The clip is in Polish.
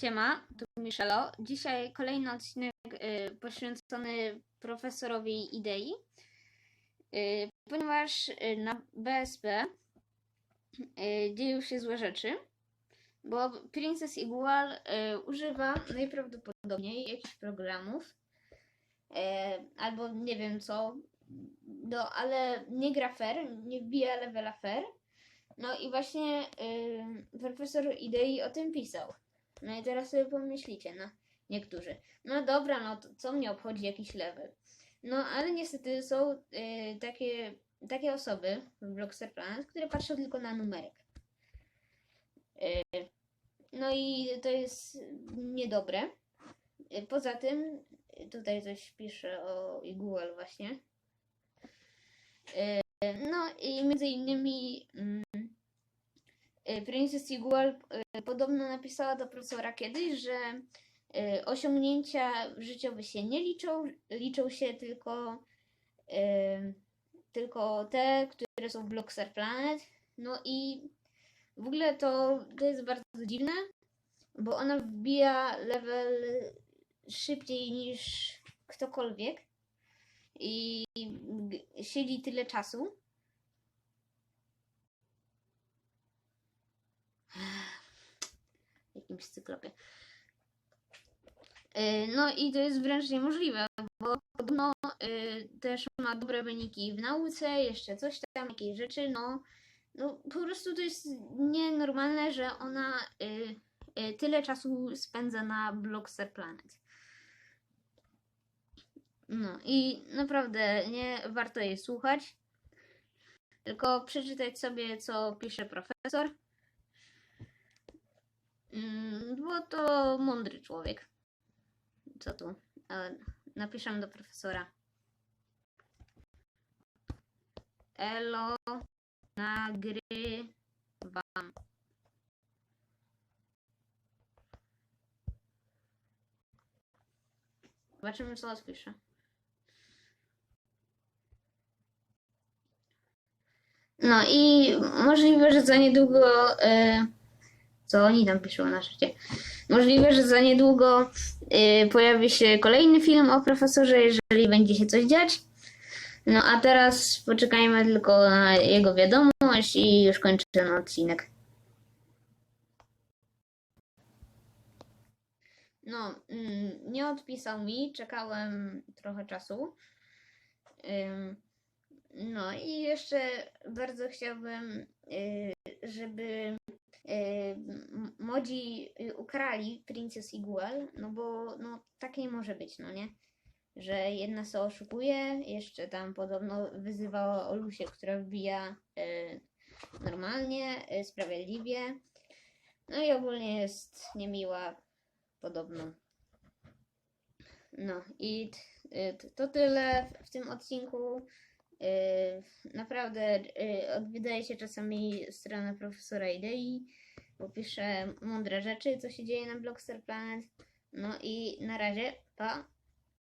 Siema, tu Michelo. Dzisiaj kolejny odcinek y, poświęcony profesorowi idei, y, ponieważ y, na BSP dzieją się złe rzeczy, bo Princess Igual używa najprawdopodobniej jakichś programów, albo nie wiem co, no ale nie gra fair, nie wbija levela fair. No i właśnie y, profesor idei o tym pisał. No i teraz sobie pomyślicie, no, niektórzy. No dobra, no to co mnie obchodzi jakiś level? No ale niestety są y, takie, takie osoby w Blockster Planet, które patrzą tylko na numerek. Y, no i to jest niedobre. Y, Poza tym, y, tutaj coś pisze o Igual właśnie. Y, No i między innymi mm, Princess Igual y, podobno napisała do profesora kiedyś, że y, osiągnięcia życiowe się nie liczą, liczą się tylko, tylko te, które są w Blockstar Planet. No i w ogóle to, to jest bardzo dziwne, bo ona wbija level szybciej niż ktokolwiek i siedzi tyle czasu. Jakimś cyklopie. Y, No i to jest wręcz niemożliwe, bo podobno y, też ma dobre wyniki w nauce, jeszcze coś tam, jakieś rzeczy, no, no po prostu to jest nienormalne, że ona y, tyle czasu spędza na Blockster Planet. No i naprawdę nie warto jej słuchać, tylko przeczytać sobie, co pisze profesor. Mm, Bo to mądry człowiek. Co tu? E, Napiszę do profesora. Elo, nagrywam. Zobaczymy, co odpisze. No i możliwe, że za niedługo. E, co oni tam piszą na szycie? Możliwe, że za niedługo y, pojawi się kolejny film o profesorze, jeżeli będzie się coś dziać. No a teraz poczekajmy tylko na jego wiadomość i już kończę ten odcinek. No, mm, nie odpisał mi, czekałem trochę czasu. No i jeszcze bardzo chciałbym, y, żeby młodzi y, ukrali Princess Igual, no bo no, tak nie może być, no nie? Że jedna se oszukuje, jeszcze tam podobno wyzywała Olusię, która wbija y, normalnie, y, sprawiedliwie. No i ogólnie jest niemiła, podobno. No i y, to tyle w tym odcinku. Yy, naprawdę yy, odwiedzaję się czasami stronę profesora idei, bo pisze mądre rzeczy, co się dzieje na Blockster Planet. No i na razie, pa!